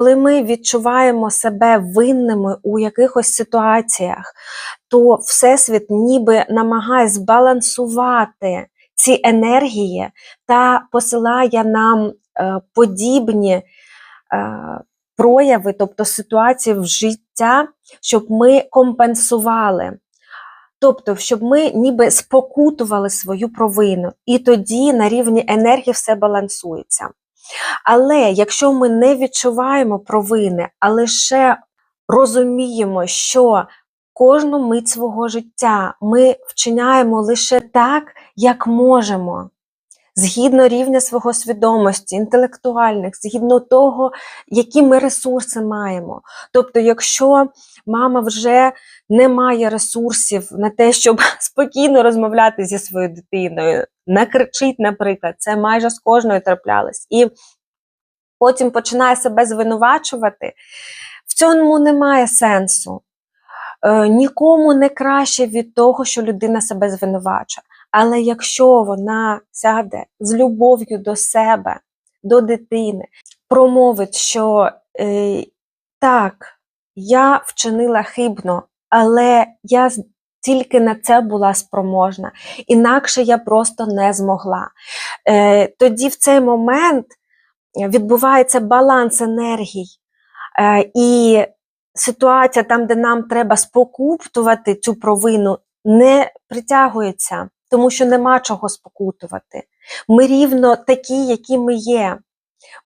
Коли ми відчуваємо себе винними у якихось ситуаціях, то Всесвіт ніби намагає збалансувати ці енергії та посилає нам е, подібні е, прояви, тобто ситуації в життя, щоб ми компенсували. Тобто, щоб ми ніби спокутували свою провину, і тоді на рівні енергії все балансується. Але якщо ми не відчуваємо провини, а лише розуміємо, що кожну мить свого життя ми вчиняємо лише так, як можемо, згідно рівня свого свідомості, інтелектуальних, згідно того, які ми ресурси маємо. Тобто, якщо мама вже не має ресурсів на те, щоб спокійно розмовляти зі своєю дитиною, накричить, наприклад, це майже з кожною траплялось. І потім починає себе звинувачувати, в цьому немає сенсу. Е, нікому не краще від того, що людина себе звинувачує. Але якщо вона сяде з любов'ю до себе, до дитини, промовить, що е, так, я вчинила хибно, але я тільки на це була спроможна, інакше я просто не змогла. Е, тоді в цей момент відбувається баланс енергій. Е, і ситуація там, де нам треба спокутувати цю провину, не притягується, тому що нема чого спокутувати. Ми рівно такі, які ми є.